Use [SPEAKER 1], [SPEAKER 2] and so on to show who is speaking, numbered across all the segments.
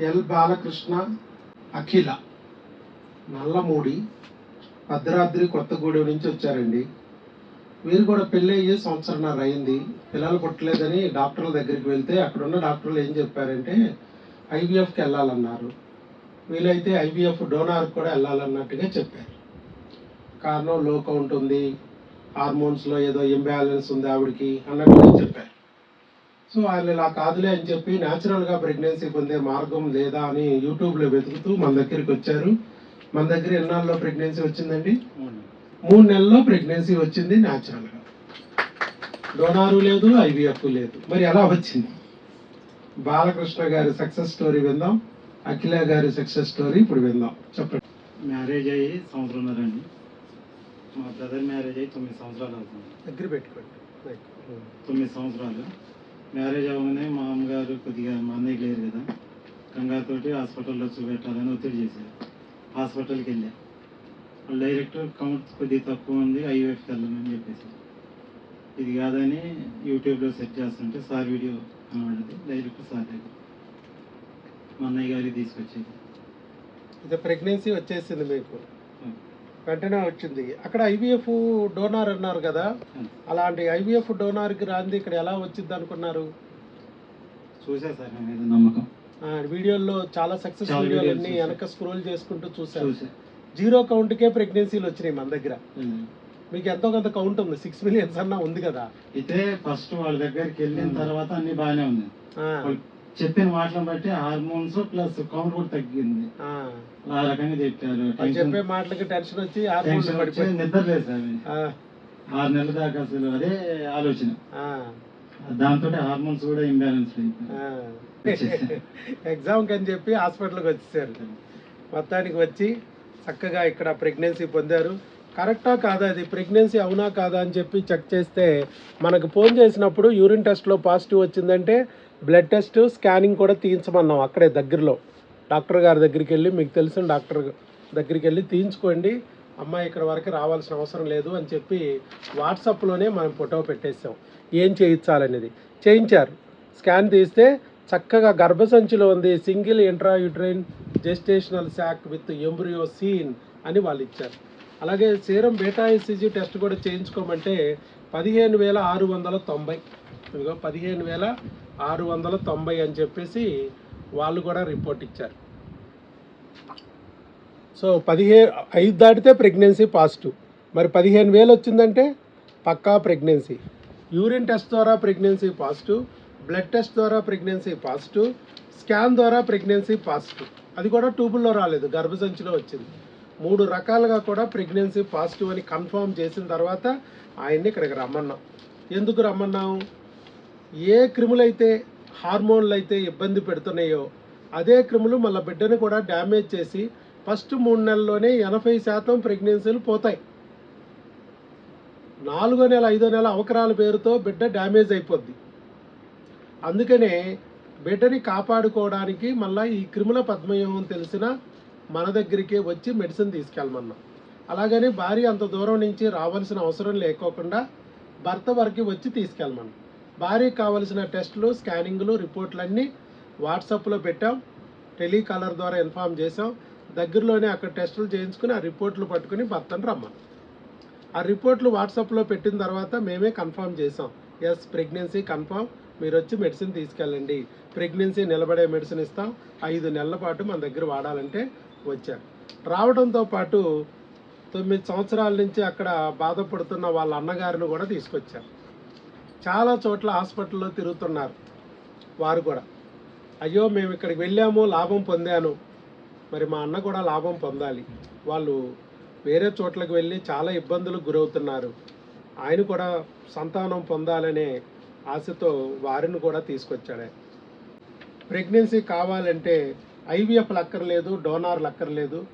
[SPEAKER 1] L Balakrishna Akhila Nallamudi Bhadradri Kothagudem నుంచి వచ్చారండి. వీరు కూడా పెళ్ళి అయ్యి సంవత్సరంన్నర అయింది. పిల్లలు పుట్టలేదని డాక్టర్ల దగ్గరికి వెళ్తే అక్కడున్న డాక్టర్లు ఏం చెప్పారంటే ఐవీఎఫ్కి వెళ్ళాలన్నారు. వీలైతే ఐవీఎఫ్ డోనార్కి కూడా వెళ్ళాలన్నట్టుగా చెప్పారు. కారణం లో కౌంట్ ఉంది. హార్మోన్స్లో ఏదో ఇంబ్యాలెన్స్ ఉంది ఆవిడకి అన్నట్టుగా చెప్పారు. సో వాళ్ళు ఇలా కాదులే అని చెప్పి న్యాచురల్గా ప్రెగ్నెన్సీ పొందే మార్గం లేదా అని యూట్యూబ్లో వెతుకుతూ మన దగ్గరికి వచ్చారు. మన దగ్గర ఎన్నాళ్ళలో ప్రెగ్నెన్సీ వచ్చిందండి? మూడు నెలల్లో ప్రెగ్నెన్సీ వచ్చింది న్యాచురల్గా డోనారు లేదు ఐవీఎఫ్ లేదు. మరి ఎలా వచ్చింది? బాలకృష్ణ గారి సక్సెస్ స్టోరీ విందాం. అఖిల గారి సక్సెస్ స్టోరీ ఇప్పుడు విందాం. చెప్పండి.
[SPEAKER 2] మ్యారేజ్ అయ్యి సంవత్సరంన్నరండి మా బ్రదర్ మ్యారేజ్ అయ్యి తొమ్మిది సంవత్సరాలు అవుతుంది.
[SPEAKER 1] దగ్గర పెట్టుకోండి.
[SPEAKER 2] తొమ్మిది సంవత్సరాలు. మ్యారేజ్ అవ్వగానే మా అమ్మగారు కొద్దిగా మా అన్నయ్య లేరు కదా కంగారుతోటి హాస్పిటల్లో చూపెట్టాలని ఒత్తిడి చేశారు. హాస్పిటల్కి వెళ్ళా. వాళ్ళు డైరెక్ట్ కౌంట్ కొద్దిగా తక్కువ ఉంది ఐవైఎఫ్కి వెళ్ళమని చెప్పేసి. ఇది కాదని యూట్యూబ్లో సెర్చ్ చేస్తుంటే సార్ వీడియో కనబడింది డైరెక్ట్ సార్ దగ్గర. మా అన్నయ్య గారికి తీసుకొచ్చేది.
[SPEAKER 1] ఇది ప్రెగ్నెన్సీ వచ్చేసింది మీకు? వెంటనే వచ్చింది. అక్కడ ఐవీఎఫ్ డోనార్ అన్నారు కదా అలాంటి ఐవీఎఫ్ డోనార్కి రాంది ఇక్కడ ఎలా వచ్చింది అనుకున్నారు?
[SPEAKER 2] చూసా సార్ నమ్మకం.
[SPEAKER 1] వీడియోల్లో చాలా సక్సెస్ వీడియోలు అన్ని. వెనక స్క్రోల్ చేసుకుంటూ చూసారు
[SPEAKER 2] చూసా.
[SPEAKER 1] జీరో కౌంట్కే ప్రెగ్నెన్సీలు వచ్చినాయి మన దగ్గర. మీకు ఎంతో కొంత కౌంట్ ఉంది సిక్స్ మిలియన్స్ అన్న ఉంది కదా.
[SPEAKER 2] అయితే ఫస్ట్ వాళ్ళ దగ్గరికి వెళ్ళిన తర్వాత అన్ని బాగానే ఉంది చెప్పిన మాటలను బట్టి హార్మోన్స్ ప్లస్ కౌంట్ కూడా తగ్గింది.
[SPEAKER 1] ఆ.
[SPEAKER 2] రకంగా చెప్పారు.
[SPEAKER 1] చెప్పే మాటలకి టెన్షన్ వచ్చి
[SPEAKER 2] టెన్షన్ నిద్ర లేదు సార్
[SPEAKER 1] ఆ,
[SPEAKER 2] ఆరు నెలల దాకా అసలు అదే ఆలోచన. దాంతో హార్మోన్స్ కూడా ఇంబ్యాలెన్స్.
[SPEAKER 1] ఎగ్జామ్కి అని చెప్పి హాస్పిటల్కి వచ్చేసారు. మొత్తానికి వచ్చి చక్కగా ఇక్కడ ప్రెగ్నెన్సీ పొందారు. కరెక్టా కాదా అది? ప్రెగ్నెన్సీ అవునా కాదా అని చెప్పి చెక్ చేస్తే మనకు ఫోన్ చేసినప్పుడు యూరిన్ టెస్ట్లో పాజిటివ్ వచ్చిందంటే బ్లడ్ టెస్ట్ స్కానింగ్ కూడా తీయించమన్నాం అక్కడే దగ్గరలో. డాక్టర్ గారి దగ్గరికి వెళ్ళి మీకు తెలిసిన డాక్టర్ దగ్గరికి వెళ్ళి తీయించుకోండి. అమ్మాయి ఇక్కడ వరకు రావాల్సిన అవసరం లేదు అని చెప్పి వాట్సాప్లోనే మనం ఫోటో పెట్టేసాం ఏం చేయించాలనేది. చేయించారు. స్కాన్ తీస్తే చక్కగా గర్భసంచిలో ఉంది single intrauterine gestational sac with embryo seen అని వాళ్ళు ఇచ్చారు. అలాగే సీరం బీటా ఎస్సీజీ టెస్ట్ కూడా చేయించుకోమంటే పదిహేను వేల ఆరు వందల తొంభై. ఇదిగో పదిహేను వేల ఆరు వందల తొంభై అని చెప్పేసి వాళ్ళు కూడా రిపోర్ట్ ఇచ్చారు. సో పదిహేను ఐదు దాటితే ప్రెగ్నెన్సీ పాజిటివ్. మరి పదిహేను వేలు వచ్చిందంటే పక్కా ప్రెగ్నెన్సీ. యూరిన్ టెస్ట్ ద్వారా ప్రెగ్నెన్సీ పాజిటివ్ బ్లడ్ టెస్ట్ ద్వారా ప్రెగ్నెన్సీ పాజిటివ్ స్కాన్ ద్వారా ప్రెగ్నెన్సీ పాజిటివ్. అది కూడా ట్యూబుల్లో రాలేదు గర్భసంచిలో వచ్చింది. మూడు రకాలుగా కూడా ప్రెగ్నెన్సీ పాజిటివ్ అని కన్ఫర్మ్ చేసిన తర్వాత ఆయన్ని ఇక్కడికి రమ్మన్నాం. ఎందుకు రమ్మన్నాం? ఏ క్రిములైతే హార్మోన్లు అయితే ఇబ్బంది పెడుతున్నాయో అదే క్రిములు మళ్ళీ బిడ్డను కూడా డ్యామేజ్ చేసి ఫస్ట్ మూడు నెలల్లోనే ఎనభై శాతం ప్రెగ్నెన్సీలు పోతాయి. నాలుగో నెల ఐదో నెల అవకరాల పేరుతో బిడ్డ డ్యామేజ్ అయిపోద్ది. అందుకనే బిడ్డని కాపాడుకోవడానికి మళ్ళీ ఈ క్రిముల పద్మయోగం తెలిసిన మన దగ్గరికే వచ్చి మెడిసిన్ తీసుకెళ్ళమన్నాం. అలాగని భార్య అంత దూరం నుంచి రావాల్సిన అవసరం లేకోకుండా భర్త వరకు వచ్చి తీసుకెళ్ళమన్నాం. భారీ కావలసిన టెస్టులు స్కానింగ్లు రిపోర్ట్లన్నీ వాట్సాప్లో పెట్టాం. టెలికాలర్ ద్వారా ఇన్ఫామ్ చేసాం దగ్గరలోనే అక్కడ టెస్టులు చేయించుకుని ఆ రిపోర్ట్లు పట్టుకుని భర్తను రమ్మను ఆ రిపోర్ట్లు వాట్సాప్లో పెట్టిన తర్వాత మేమే కన్ఫామ్ చేసాం ఎస్ ప్రెగ్నెన్సీ కన్ఫామ్. మీరు వచ్చి మెడిసిన్ తీసుకెళ్ళండి. ప్రెగ్నెన్సీ నిలబడే మెడిసిన్ ఇస్తాం. ఐదు నెలల పాటు మన దగ్గర వాడాలంటే వచ్చారు రావడంతో పాటు తొమ్మిది సంవత్సరాల నుంచి అక్కడ బాధపడుతున్న వాళ్ళ అన్నగారిని కూడా తీసుకొచ్చారు చాలా చోట్ల హాస్పిటల్లో తిరుగుతున్నారు. వారు కూడా. అయ్యో మేము ఇక్కడికి వెళ్ళాము లాభం పొందాను. మరి మా అన్న కూడా లాభం పొందాలి. వాళ్ళు వేరే చోట్లకు వెళ్ళి చాలా ఇబ్బందులకు గురవుతున్నారు. ఆయన కూడా సంతానం పొందాలనే ఆశతో వారిని కూడా తీసుకొచ్చాడు. ప్రెగ్నెన్సీ కావాలంటే ఐవీఎఫ్లు అక్కర్లేదు డోనార్లు అక్కర్లేదు.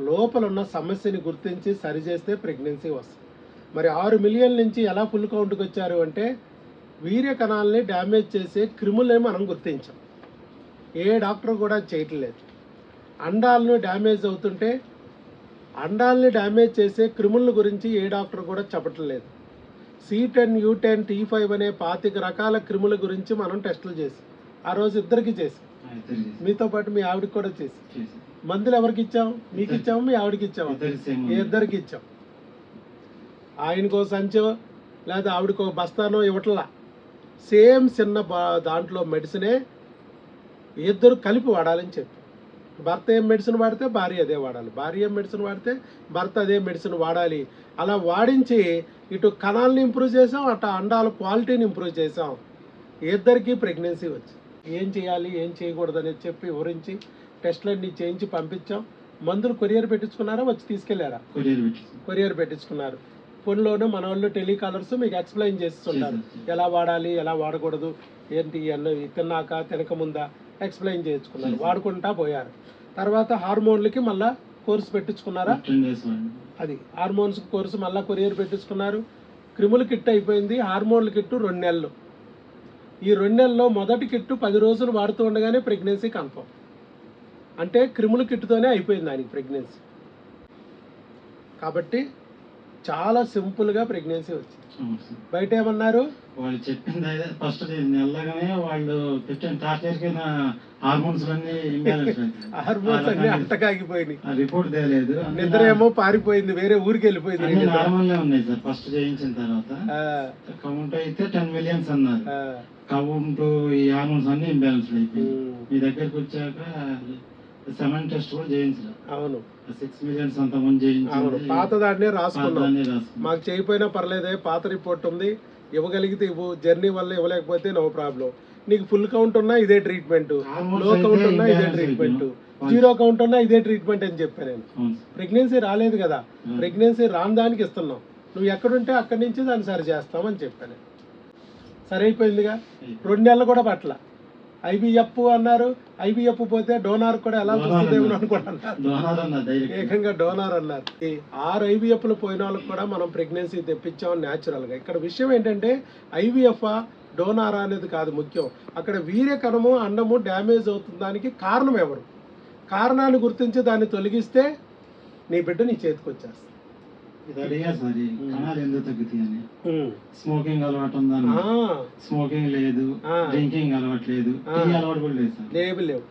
[SPEAKER 1] లోపల ఉన్న సమస్యని గుర్తించి సరిచేస్తే ప్రెగ్నెన్సీ వస్తుంది. మరి ఆరు మిలియన్ నుంచి ఎలా ఫుల్ కౌంట్కి వచ్చారు అంటే వీర్య కణాలని డ్యామేజ్ చేసే క్రిములే మనం గుర్తించాం. ఏ డాక్టర్ కూడా చేయట్లేదు. అండాలను డ్యామేజ్ అవుతుంటే అండాలని డ్యామేజ్ చేసే క్రిముల గురించి ఏ డాక్టర్ కూడా చెప్పట్లేదు. C ten U ten T five అనే పాతిక రకాల క్రిముల గురించి మనం టెస్టులు చేసి. ఆ రోజు ఇద్దరికి చేసి. మీతో పాటు మీ ఆవిడకి కూడా చేసి. మందులు ఎవరికి ఇచ్చాం? మీకు ఇచ్చాము మీ ఆవిడకి ఇచ్చాము? ఇద్దరికి ఇచ్చాం. ఆయనకో సంచో లేదా ఆవిడకో బస్తానో ఇవ్వట్లా. సేమ్ చిన్న బా- దాంట్లో మెడిసినే ఇద్దరు కలిపి వాడాలని చెప్పి. భర్త ఏం మెడిసిన్ వాడితే భార్య అదే వాడాలి. భార్య ఏం మెడిసిన్ వాడితే భర్త అదే మెడిసిన్ వాడాలి. అలా వాడించి ఇటు కణాలను ఇంప్రూవ్ చేసాం అటు అండాల క్వాలిటీని ఇంప్రూవ్ చేసాం ఇద్దరికి ప్రెగ్నెన్సీ వచ్చి. ఏం చేయాలి ఏం చేయకూడదని చెప్పి వివరించి టెస్ట్లన్నీ చేయించి పంపించాం. మందులు కొరియర్ పెట్టించుకున్నారా? వచ్చి తీసుకెళ్ళారా?
[SPEAKER 2] కొరియర్
[SPEAKER 1] పెట్టించుకున్నారు. ఫోన్లోనే మన వాళ్ళు టెలికాలర్స్ మీకు ఎక్స్ప్లెయిన్ చేస్తుంటారు. ఎలా వాడాలి ఎలా వాడకూడదు ఏంటి అన్నవి తిన్నాక తినక ముందా ఎక్స్ప్లెయిన్ చేయించుకున్నారు. వాడుకుంటా పోయారు. తర్వాత హార్మోన్లకి మళ్ళా కోర్సు పెట్టించుకున్నారా? అది హార్మోన్స్ కోర్సు మళ్ళా కొరియర్ పెట్టించుకున్నారు. క్రిముల కిట్ అయిపోయింది. హార్మోన్ల కిట్టు రెండు నెలలు. ఈ రెండు నెలల్లో మొదటి కిట్టు పది రోజులు వాడుతూ ఉండగానే ప్రెగ్నెన్సీ కన్ఫర్మ్. అంటే క్రిముల కిట్టుతోనే అయిపోయింది ఆయనకి ప్రెగ్నెన్సీ. కాబట్టి చాలా సింపుల్గా ప్రెగ్నెన్సీ వచ్చింది. బయట ఏమన్నారు
[SPEAKER 2] వాళ్ళు చెప్పింది అయితే ఫస్ట్ నెలగానే వాళ్ళు పెట్టిన టార్చర్ కింద హార్మోన్స్ అన్ని
[SPEAKER 1] హార్మోన్స్ అన్ని అంటకాగిపోయినాయి
[SPEAKER 2] ఆ రిపోర్ట్ తేలేదు.
[SPEAKER 1] నిద్ర ఏమో పారిపోయింది వేరే ఊరికి వెళ్ళిపోయింది.
[SPEAKER 2] నార్మల్ ఉన్నాయి సార్ ఫస్ట్ చేయించిన తర్వాత. కౌంట్ అయితే టెన్ మిలియన్స్ అన్నారు. కౌంట్ ఈ హార్మోన్స్ అన్ని ఇంబ్యాలెన్స్ అయిపోయి
[SPEAKER 1] ఉమ్,
[SPEAKER 2] మీ దగ్గరికి వచ్చాక సెవెన్ టెస్ట్ కూడా చేయించలేదు
[SPEAKER 1] అవును.
[SPEAKER 2] సిక్స్ మిలియన్స్
[SPEAKER 1] అవును. పాత దాన్నే రాసుకున్నాం. మాకు చేయకపోయినా పర్లేదే పాత రిపోర్ట్ ఉంది. ఇవ్వగలిగితే ఇవ్వు జర్నీ వల్ల ఇవ్వలేకపోతే నో ప్రాబ్లం. నీకు ఫుల్ కౌంట్ ఉన్నా ఇదే ట్రీట్మెంట్. లో కౌంట్ ఉన్నా ఇదే ట్రీట్మెంట్. జీరో కౌంట్ ఉన్నా ఇదే ట్రీట్మెంట్ అని చెప్పాను నేను. ప్రెగ్నెన్సీ రాలేదు కదా.
[SPEAKER 2] Hmm.
[SPEAKER 1] ప్రెగ్నెన్సీ రాని దానికి ఇస్తున్నాం. నువ్వు ఎక్కడుంటే అక్కడి నుంచి దాన్ని సరి చేస్తామని చెప్పాను సరి అయిపోయిందిగా రెండు నెలలు కూడా పట్ల ఐబిఎఫ్ అన్నారు. ఐబిఎఫ్ పోతే డోనార్ కూడా ఎలా. అనుకుంటున్నారు ఏకంగా డోనార్ అన్నారు. ఆరు ఐవీఎఫ్లు పోయిన వాళ్ళకి కూడా మనం ప్రెగ్నెన్సీ తెప్పించాం న్యాచురల్గా ఇక్కడ విషయం ఏంటంటే ఐవీఎఫ్ డోనారా అనేది కాదు ముఖ్యం. అక్కడ వీర్య కణము అండము డ్యామేజ్ అవుతుంది దానికి కారణం ఎవరు? కారణాన్ని గుర్తించి దాన్ని తొలగిస్తే నీ బిడ్డ నీ చేతికి వచ్చేస్తుంది.
[SPEAKER 2] ఇది అడిగా సార్. కణాలు ఎందుకు స్మోకింగ్ అలవాటు ఉందని స్మోకింగ్ లేదు. డ్రింకింగ్ అలవాటు లేదు. టీ అలవాటు కూడా లేదు సార్.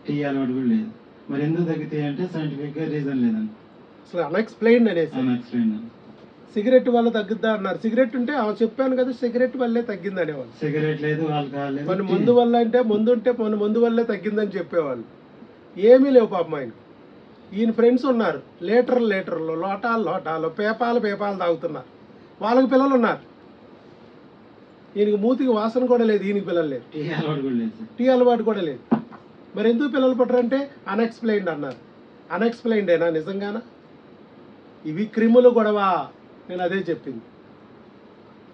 [SPEAKER 2] టీ అలవాటు కూడా లేదు. మరి ఎందుకు తగ్గుతాయి అంటే సైంటిఫిక్గా రీజన్ లేదండి
[SPEAKER 1] అసలు అన్ఎక్స్ప్లెయిన్ అనేసి.
[SPEAKER 2] అని ఎక్స్ప్లెయిన్
[SPEAKER 1] సిగరెట్ వల్ల తగ్గుద్దా అన్నారు. సిగరెట్ ఉంటే ఆ చెప్పాను కదా సిగరెట్ వల్లే తగ్గింది అనేవాళ్ళు
[SPEAKER 2] సిగరెట్ లేదు
[SPEAKER 1] కొన్ని
[SPEAKER 2] టీ-
[SPEAKER 1] మందు వల్ల అంటే మందు ఉంటే మన మందు వల్లే తగ్గిందని చెప్పేవాళ్ళు. ఏమీ లేవు పాపం ఆయన ఈయన ఫ్రెండ్స్ ఉన్నారు. లీటర్ లీటర్లు లోటాలు లోటాలు పేపాలు పేపాలు తాగుతున్నారు. వాళ్ళకి పిల్లలు ఉన్నారు. ఈయనకి మూతికి వాసన కూడా లేదు ఈయనకి పిల్లలు
[SPEAKER 2] లేదు.
[SPEAKER 1] టీ అలవాటు కూడా లేదు మరి ఎందుకు పిల్లలు పుట్టరంటే అన్ఎక్స్ప్లెయిన్డ్ అన్నారు. అన్ఎక్స్ప్లెయిన్డ్ ఏనా నిజంగానా? ఇవి క్రిములు గొడవ నేను అదే చెప్పింది.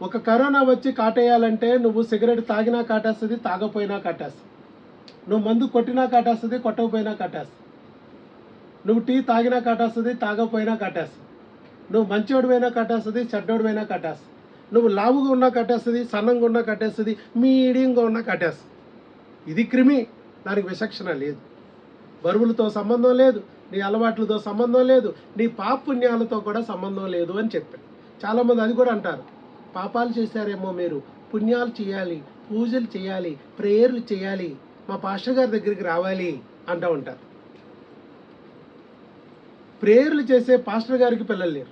[SPEAKER 1] ఒక కరోనా వచ్చి కాటేయాలంటే నువ్వు సిగరెట్ తాగినా కాటేస్తుంది తాగపోయినా కాటేస్తుంది. నువ్వు మందు కొట్టినా కాటేస్తుంది కొట్టకపోయినా కాటేస్తుంది. నువ్వు టీ తాగినా కట్టేస్తుంది తాగకపోయినా కాటేస్తుంది నువ్వు మంచోడిపోయినా కట్టేస్తుంది చెడ్డోడిపోయినా కట్టేస్తుంది. నువ్వు లావుగా ఉన్నా కట్టేస్తుంది సన్నంగా ఉన్నా కట్టేస్తుంది మీడియంగా ఉన్నా కట్టేస్తుంది. ఇది క్రిమి. దానికి విచక్షణ లేదు. బరువులతో సంబంధం లేదు నీ అలవాట్లతో సంబంధం లేదు నీ పాపుణ్యాలతో కూడా సంబంధం లేదు అని చెప్పాడు చాలామంది అది కూడా అంటారు. పాపాలు చేశారేమో మీరు. పుణ్యాలు చేయాలి పూజలు చేయాలి ప్రేయర్లు చేయాలి మా పాస్టర్ గారి దగ్గరికి రావాలి అంటూ ఉంటారు. ప్రేయర్లు చేసే పాస్టర్ గారికి పిల్లలు లేరు.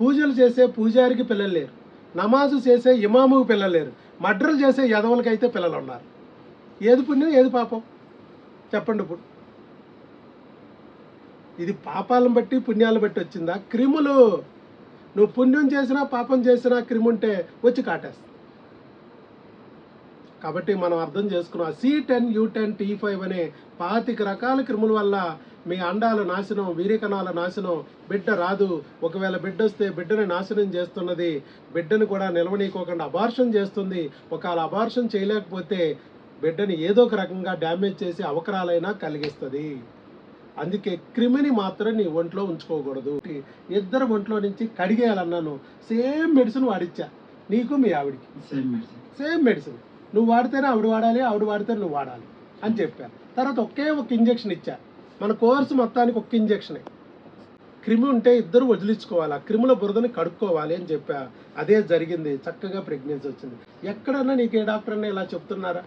[SPEAKER 1] పూజలు చేసే పూజారికి పిల్లలు లేరు. నమాజు చేసే ఇమాముకు పిల్లలు లేరు. మడ్రలు చేసే యదవులకైతే పిల్లలు ఉన్నారు. ఏది పుణ్యం ఏది పాపం? చెప్పండి ఇప్పుడు. ఇది పాపాలను బట్టి పుణ్యాలను బట్టి వచ్చిందా? క్రిములు. నువ్వు పుణ్యం చేసినా పాపం చేసినా క్రిముంటే వచ్చి కాటేస్తా. కాబట్టి మనం అర్థం చేసుకున్నాం. C ten U ten T five అనే పాతిక రకాల క్రిముల వల్ల మీ అండాల నాశనం వీరికణాల నాశనం బిడ్డ రాదు. ఒకవేళ బిడ్డ వస్తే బిడ్డని నాశనం చేస్తున్నది. బిడ్డను కూడా నిలవనీయకోకుండా అబార్షన్ చేస్తుంది. ఒకవేళ అబార్షన్ చేయలేకపోతే బిడ్డని ఏదో ఒక రకంగా డ్యామేజ్ చేసి అవకరాలైనా కలిగిస్తుంది. అందుకే క్రిమిని మాత్రం నీ ఒంట్లో ఉంచుకోకూడదు. ఇద్దరు ఒంట్లో నుంచి కడిగేయాలన్నాను. Same medicine వాడిచ్చా. నీకు మీ ఆవిడికి?
[SPEAKER 2] Same medicine.
[SPEAKER 1] Same medicine. నువ్వు వాడితేనే ఆవిడ వాడాలి ఆవిడ వాడితే నువ్వు వాడాలి అని చెప్పాను తర్వాత ఒకే ఒక ఇంజెక్షన్ ఇచ్చా మన కోర్సు మొత్తానికి ఒక్క ఇంజెక్షనే క్రిమి ఉంటే ఇద్దరు వదిలించుకోవాలి. ఆ క్రిముల బురదని కడుక్కోవాలి అని చెప్పా. అదే జరిగింది. చక్కగా ప్రెగ్నెన్సీ వచ్చింది. ఎక్కడన్నా నీకు ఏ డాక్టర్ అన్నా ఇలా చెప్తున్నారా?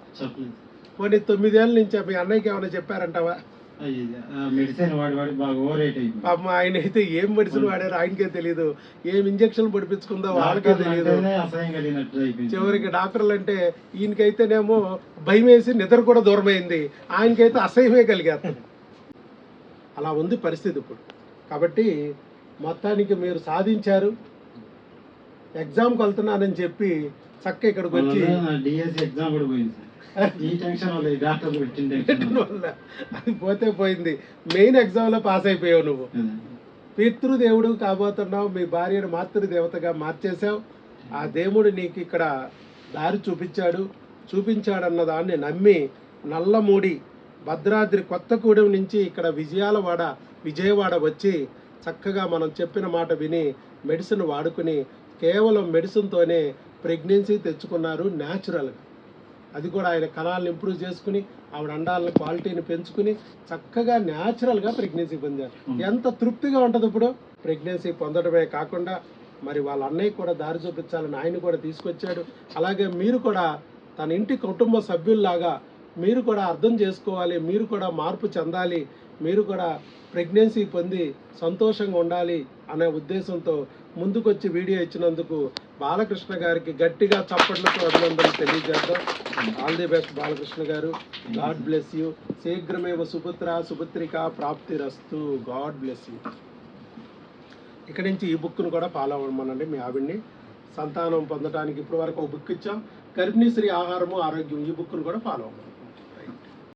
[SPEAKER 1] పోనీ తొమ్మిదేళ్ళ నుంచి మీ అన్నయ్యకి ఏమైనా చెప్పారంటావా? పాపం ఆయన అయితే ఏం మెడిసిన్ వాడారో ఆయనకే తెలియదు ఏం ఇంజక్షన్ పొడిపించుకుందో వాళ్ళకే తెలియదు చివరికి డాక్టర్లు అంటే ఈయనకైతేనేమో భయం వేసి నిద్ర కూడా దూరమైంది. ఆయనకైతే అసహ్యమే కలిగేస్తుంది. అలా ఉంది పరిస్థితి ఇప్పుడు. కాబట్టి మొత్తానికి మీరు సాధించారు. ఎగ్జామ్కి వెళ్తున్నానని చెప్పి చక్క ఇక్కడికి వచ్చి
[SPEAKER 2] డిఎస్సి ఎగ్జామ్ కూడా పోయింది సార్. ఈ టెన్షన్ వల్ల ఈ డాక్టర్లు పెట్టిన టెన్షన్
[SPEAKER 1] పెట్టిన
[SPEAKER 2] వల్ల.
[SPEAKER 1] వల్ల అది పోతే పోయింది. మెయిన్ ఎగ్జామ్లో పాస్ అయిపోయావు నువ్వు. పితృదేవుడు కాబోతున్నావు. మీ భార్యను మాతృదేవతగా మార్చేశావు. ఆ దేవుడు నీకు ఇక్కడ దారి చూపించాడు. చూపించాడన్న దాన్ని నమ్మి నల్లమూడి భద్రాద్రి కొత్తగూడెం నుంచి ఇక్కడ విజయాలవాడ విజయవాడ వచ్చి చక్కగా మనం చెప్పిన మాట విని మెడిసిన్ వాడుకుని కేవలం మెడిసిన్తోనే ప్రెగ్నెన్సీ తెచ్చుకున్నారు న్యాచురల్గా అది కూడా ఆయన కణాలను ఇంప్రూవ్ చేసుకుని ఆవిడ అండాలను క్వాలిటీని పెంచుకుని చక్కగా న్యాచురల్గా ప్రెగ్నెన్సీ పొందారు. ఎంత తృప్తిగా ఉంటుంది ఇప్పుడు? ప్రెగ్నెన్సీ పొందడమే కాకుండా మరి వాళ్ళ అన్నయ్య కూడా దారి చూపించాలని ఆయన కూడా తీసుకొచ్చాడు. అలాగే మీరు కూడా తన ఇంటి కుటుంబ సభ్యుల్లాగా మీరు కూడా అర్థం చేసుకోవాలి మీరు కూడా మార్పు చెందాలి మీరు కూడా ప్రెగ్నెన్సీ పొంది సంతోషంగా ఉండాలి అనే ఉద్దేశంతో ముందుకొచ్చి వీడియో ఇచ్చినందుకు బాలకృష్ణ గారికి గట్టిగా చప్పట్లతో అభినందనలు తెలియజేద్దాం. All the best Balakrishna garu. God bless you శీఘ్రమేవ సుపుత్ర సుపుత్రిక ప్రాప్తిరస్తు. గాడ్ బ్లెస్ యూ ఇక్కడి నుంచి ఈ బుక్ను కూడా ఫాలో అవ్వమనండి మీ ఆవిడ్ని. సంతానం పొందడానికి ఇప్పటి వరకు ఒక బుక్ ఇచ్చాం. గర్భిణీ స్త్రీ ఆహారము ఆరోగ్యం ఈ బుక్ను కూడా ఫాలో అవ్వమని